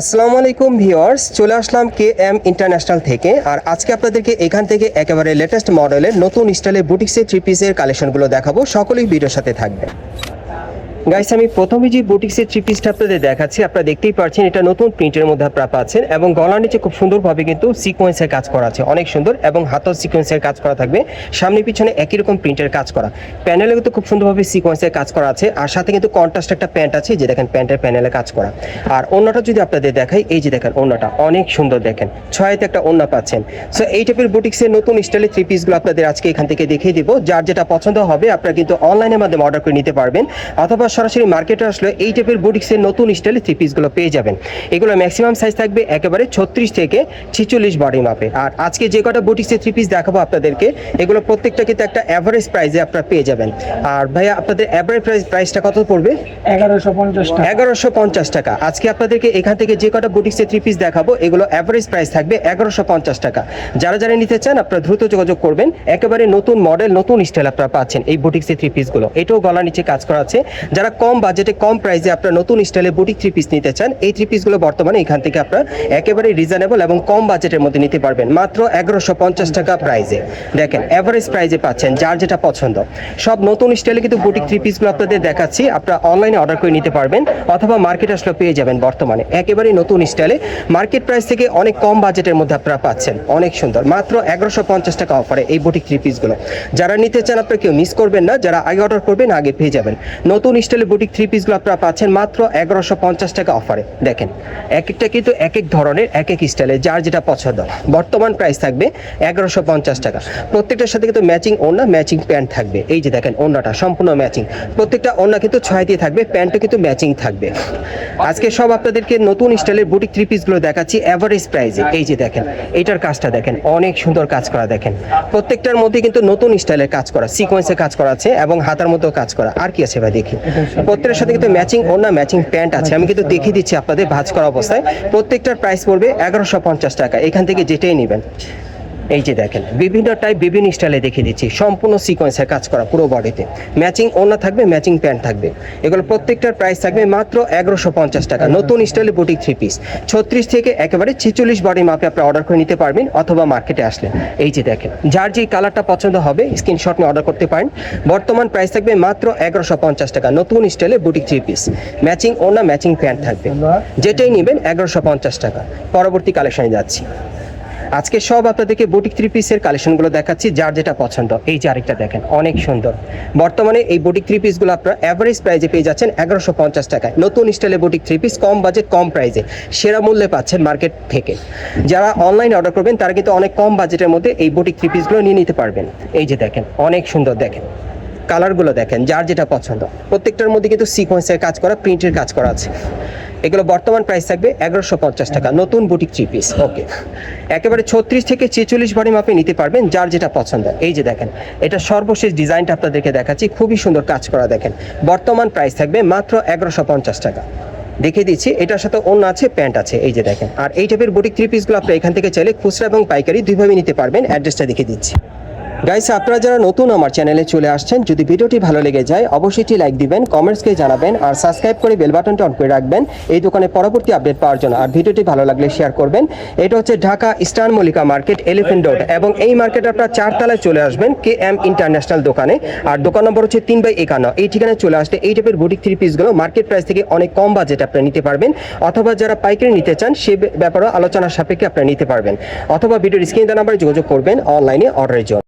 আসসালামু আলাইকুম ভিউয়ার্স, চলে আসলাম কে এম ইন্টারন্যাশনাল থেকে। আর আজকে আপনাদেরকে এখান থেকে একেবারে লেটেস্ট মডেলের নতুন স্টাইলের বুটিক্সের থ্রি পিসের কালেকশনগুলো দেখাবো। সকলেই ভিডিওর সাথে থাকবে গাইস আমি প্রথমে যে বুটিক্সের থ্রি পিসটা আপনাদের দেখাচ্ছি, আপনারা দেখতেই পাচ্ছেন এটা নতুন প্রিন্টের মধ্যে আপনারা পাচ্ছেন এবং গলার নিচে খুব সুন্দরভাবে কিন্তু সিকোয়েন্সের কাজ করা আছে। অনেক সুন্দর এবং হাতও সিকোয়েন্সের কাজ করা থাকবে। সামনে পিছনে একই রকম প্রিন্টের কাজ করা। প্যানেলে কিন্তু খুব সুন্দরভাবে সিকোয়েন্সের কাজ করা আছে। আর সাথে কিন্তু কন্ট্রাস্ট একটা প্যান্ট আছে, যে দেখেন প্যান্টের প্যানেলে কাজ করা। আর অন্যটা যদি আপনাদের দেখাই, এই যে দেখেন অন্যটা অনেক সুন্দর দেখেন। ছয়তে একটা অন্য পাচ্ছেন। সো এই টাইপের বুটিক্সের নতুন স্টাইলের থ্রি পিসগুলো আপনাদের আজকে এখান থেকে দেখিয়ে দিব। যার যেটা পছন্দ হবে, আপনারা কিন্তু অনলাইনের মাধ্যমে অর্ডার করে নিতে পারবেন। অথবা সরাসরি মার্কেটে আসলে এই টাইপের বুটিক্সের নতুন স্টাইলের থ্রি পিসগুলো পেয়ে যাবেন। এগুলো ম্যাক্সিমাম সাইজ থাকবে একেবারে ছত্রিশ থেকে ছিচল্লিশ বডি মাপে আর আজকে যে কটা বুটিক্সের থ্রি পিস দেখাবো আপনাদেরকে এগুলো প্রত্যেকটা কিন্তু একটা অ্যাভারেজ প্রাইসে আপনারা পেয়ে যাবেন। আর ভাইয়া আপনাদের অ্যাভারেজ প্রাইস প্রাইসটা কত পড়বে? এগারোশো পঞ্চাশ টাকা। এগারোশো পঞ্চাশ টাকা। আজকে আপনাদেরকে এখান থেকে যে কটা বুটিক্সের থ্রি পিস দেখাবো এগুলো অ্যাভারেজ প্রাইস থাকবে এগারোশো পঞ্চাশ টাকা। যারা যারা নিতে চান আপনারা দ্রুত যোগাযোগ করবেন। একেবারে নতুন মডেল নতুন স্টাইল আপনারা পাচ্ছেন এই বুটিক্সের থ্রি পিসগুলো এটাও গলা নিচে কাজ করা আছে। যারা কম বাজেটে কম প্রাইসে আপনারা নতুন স্টাইলে বুটিক থ্রি পিস নিতে চান, এই থ্রি পিসগুলো বর্তমানে এখান থেকে আপনারা একেবারে রিজনেবল এবং কম বাজেটের মধ্যে নিতে পারবেন। মাত্র এগারোশো পঞ্চাশ টাকা প্রাইসে দেখেন অ্যাভারেজ প্রাইসে পাচ্ছেন, যার যেটা পছন্দ। সব নতুন স্টাইলে কিন্তু বুটিক থ্রি পিসগুলো আপনাদের দেখাচ্ছি, আপনারা অনলাইনে অর্ডার করে নিতে পারবেন, অথবা মার্কেট আসলে পেয়ে যাবেন বর্তমানে। একেবারে নতুন স্টাইলে মার্কেট প্রাইস থেকে অনেক কম বাজেটের মধ্যে আপনারা পাচ্ছেন। অনেক সুন্দর। মাত্র এগারোশো পঞ্চাশ টাকা অফারে এই বুটিক থ্রি পিসগুলো যারা নিতে চান আপনারা কেউ মিস করবেন না, যারা আগে অর্ডার করবেন, আগে পেয়ে যাবেন। নতুন স্টাইলে বুটিক থ্রি পিসগুলো আপনারা পাচ্ছেন মাত্র এগারোশো পঞ্চাশ টাকা অফারে। দেখেন এক একটা কিন্তু এক এক ধরনের এক এক স্টাইলে, যার যেটা পছন্দ। বর্তমান প্রাইস থাকবে এগারোশো পঞ্চাশ টাকা। প্রত্যেকটার সাথে কিন্তু ম্যাচিং ওড়না, ম্যাচিং প্যান্ট থাকবে। এই যে দেখেন, ওড়নাটা সম্পূর্ণ ম্যাচিং। প্রত্যেকটা ওড়না কিন্তু ছয় দিয়ে থাকবে, প্যান্টও কিন্তু ম্যাচিং থাকবে। আজকে সব আপনাদেরকে নতুন স্টাইলের বুটিক থ্রি পিসগুলো দেখাচ্ছি অ্যাভারেজ প্রাইসে এই যে দেখেন এইটার কাজটা দেখেন, অনেক সুন্দর কাজ করা দেখেন। প্রত্যেকটার মধ্যে কিন্তু নতুন স্টাইলের কাজ করা সিকোয়েন্সে কাজ করা আছে এবং হাতার মধ্যেও কাজ করা। আর কি আছে ভাই, দেখি। প্রত্যেকটার সাথে কিন্তু ম্যাচিং ওড়না ম্যাচিং প্যান্ট আছে। আমি কিন্তু দেখিয়ে দিচ্ছি আপনাদের ভাজ করা অবস্থায়। প্রত্যেকটার প্রাইস পড়বে এগারোশো পঞ্চাশ টাকা। এখান থেকে যেটাই নেবেন। এই যে দেখেন বিভিন্ন টাইপ বিভিন্ন স্টাইলে দেখিয়ে দিচ্ছি। সম্পূর্ণ সিকোয়েন্সের কাজ করা পুরো বডিতে ম্যাচিং ওড়না থাকবে ম্যাচিং প্যান্ট থাকবে। এগুলো প্রত্যেকটার প্রাইস থাকবে মাত্র এগারোশো পঞ্চাশ টাকা। নতুন স্টাইলে বুটিক থ্রি পিস ছত্রিশ থেকে একেবারে ছেচল্লিশ বডি মাপে আপনি অর্ডার করে নিতে পারবেন অথবা মার্কেটে আসলে। এই যে দেখেন যার যে কালারটা পছন্দ হবে স্ক্রিনশট নিয়ে অর্ডার করতে পারেন। বর্তমান প্রাইস থাকবে মাত্র এগারোশো পঞ্চাশ টাকা। নতুন স্টাইলে বুটিক থ্রি পিস ম্যাচিং ওড়না ম্যাচিং প্যান্ট থাকবে। যেটাই নেবেন এগারোশো পঞ্চাশ টাকা। পরবর্তী কালেকশনে যাচ্ছি। আজকে সব আপনাদেরকে বুটিক থ্রি পিসের কালেকশনগুলো দেখাচ্ছি, যার যেটা পছন্দ। এই যে আরেকটা দেখেন, অনেক সুন্দর। বর্তমানে এই বুটিক থ্রি পিসগুলো আপনারা অ্যাভারেজ প্রাইজে পেয়ে যাচ্ছেন এগারোশো পঞ্চাশ টাকায়। নতুন স্টাইলে বুটিক থ্রি পিস কম বাজেট কম প্রাইজে সেরা মূল্যে পাচ্ছেন মার্কেট থেকে। যারা অনলাইন অর্ডার করবেন, তারা কিন্তু অনেক কম বাজেটের মধ্যে এই বুটিক থ্রি পিসগুলো নিয়ে নিতে পারবেন। এই যে দেখেন, অনেক সুন্দর দেখেন। কালারগুলো দেখেন, যার যেটা পছন্দ। প্রত্যেকটার মধ্যে কিন্তু সিকোয়েন্সের কাজ করা প্রিন্টের কাজ করা আছে। এগুলো বর্তমান প্রাইস থাকবে এগারোশো পঞ্চাশ টাকা, নতুন বুটিক থ্রি পিস ওকে একেবারে ছত্রিশ থেকে ছেচল্লিশ বাড়ি মাপে নিতে পারবেন যার যেটা পছন্দ। এই যে দেখেন, এটা সর্বশেষ ডিজাইনটা আপনাদেরকে দেখাচ্ছি, খুবই সুন্দর কাজ করা দেখেন। বর্তমান প্রাইস থাকবে মাত্র এগারোশো পঞ্চাশ টাকা। দেখিয়ে দিচ্ছি, এটার সাথে অন্য আছে প্যান্ট আছে, এই যে দেখেন। আর এই টাইপের বুটিক থ্রি পিসগুলো আপনি এখান থেকে চাইলে খুচরা এবং পাইকারি দুইভাবে নিতে পারবেন অ্যাড্রেসটা দেখিয়ে দিচ্ছি। গাইস আপনারা যারা নতুন আমার চ্যানেলে চলে আসছেন, যদি ভিডিওটি ভালো লেগে যায়, অবশ্যই লাইক দিবেন কমেন্টসকে জানাবেন, আর সাবস্ক্রাইব করে বেল বাটনটা অন করে রাখবেন। এই দোকানে পরবর্তী আপডেট পাওয়ার জন্য। আর ভিডিওটি ভালো লাগলে শেয়ার করবেন। এটা হচ্ছে Dhaka eastern Mallika market elephant road এবং এই মার্কেটে আপনারা চারতলায় চলে আসবেন কে এম ইন্টারন্যাশনাল দোকানে। আর দোকান নম্বর হচ্ছে তিন বাই একান্ন। এই ঠিকানায় চলে আসলে এই টাইপের বুটিক থ্রি পিসগুলো মার্কেট প্রাইস থেকে অনেক কম বাজেট আপনারা নিতে পারবেন, অথবা যারা পাইকারি নিতে চান, সে ব্যাপারেও আলোচনার সাপেক্ষে আপনারা নিতে পারবেন। অথবা ভিডিওর স্ক্রিন নাম্বারে যোগাযোগ করবেন অনলাইনে অর্ডারের জন্য।